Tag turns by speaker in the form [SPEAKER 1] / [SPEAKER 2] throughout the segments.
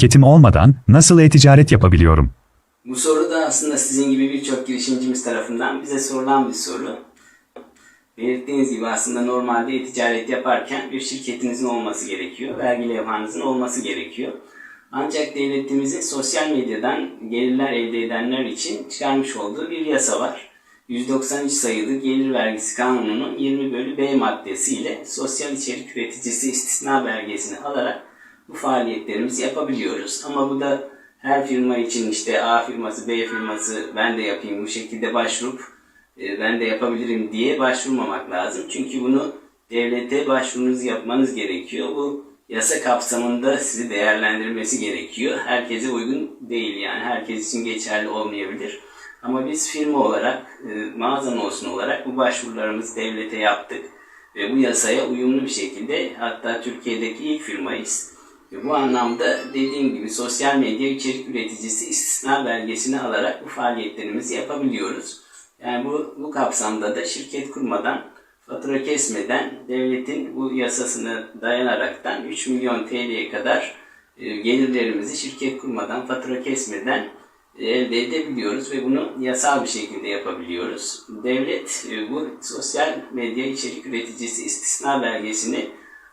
[SPEAKER 1] şirketim olmadan nasıl e-ticaret yapabiliyorum?
[SPEAKER 2] Bu soru da aslında sizin gibi birçok girişimcimiz tarafından bize sorulan bir soru. Belirttiğiniz gibi aslında normalde e-ticaret yaparken bir şirketinizin olması gerekiyor. Vergi levhanızın olması gerekiyor. Ancak devletimizin sosyal medyadan gelirler elde edenler için çıkarmış olduğu bir yasa var. 193 sayılı Gelir Vergisi Kanunu'nun 20 bölü B maddesiyle sosyal içerik üreticisi istisna belgesini alarak bu faaliyetlerimizi yapabiliyoruz. Ama bu da her firma için işte A firması, B firması ben de yapayım bu şekilde başvurup e, ben de yapabilirim diye başvurmamak lazım. Çünkü bunu devlete başvurunuzu yapmanız gerekiyor. Bu yasa kapsamında sizi değerlendirmesi gerekiyor. Herkese uygun değil yani herkes için geçerli olmayabilir. Ama biz firma olarak, e, mağazan olsun olarak bu başvurularımızı devlete yaptık. Ve bu yasaya uyumlu bir şekilde hatta Türkiye'deki ilk firmayız. Bu anlamda dediğim gibi sosyal medya içerik üreticisi istisna belgesini alarak bu faaliyetlerimizi yapabiliyoruz. Yani bu, bu kapsamda da şirket kurmadan, fatura kesmeden devletin bu yasasına dayanaraktan 3 milyon TL'ye kadar e, gelirlerimizi şirket kurmadan, fatura kesmeden e, elde edebiliyoruz ve bunu yasal bir şekilde yapabiliyoruz. Devlet e, bu sosyal medya içerik üreticisi istisna belgesini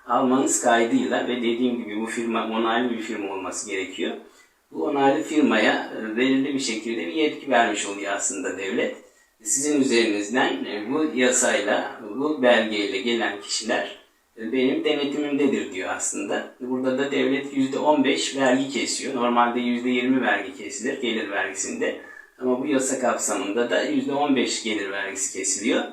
[SPEAKER 2] almanız kaydıyla ve dediğim gibi bu firma onaylı bir firma olması gerekiyor. Bu onaylı firmaya e, belirli bir şekilde bir yetki vermiş oluyor aslında devlet. Sizin üzerinizden e, bu yasayla, bu belgeyle gelen kişiler e, benim denetimimdedir diyor aslında. Burada da devlet %15 vergi kesiyor. Normalde %20 vergi kesilir gelir vergisinde. Ama bu yasa kapsamında da %15 gelir vergisi kesiliyor.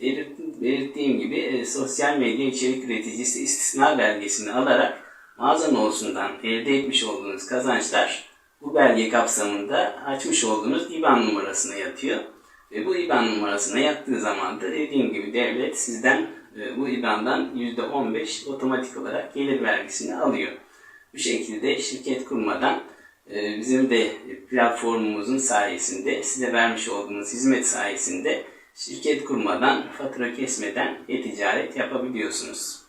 [SPEAKER 2] Belirt- Belirttiğim gibi e, sosyal medya içerik üreticisi istisna belgesini alarak mağazan olsundan elde etmiş olduğunuz kazançlar bu belge kapsamında açmış olduğunuz IBAN numarasına yatıyor. Ve bu IBAN numarasına yattığı zaman da dediğim gibi devlet sizden e, bu IBAN'dan %15 otomatik olarak gelir vergisini alıyor. Bu şekilde şirket kurmadan e, bizim de platformumuzun sayesinde size vermiş olduğumuz hizmet sayesinde şirket kurmadan, fatura kesmeden e-ticaret yapabiliyorsunuz.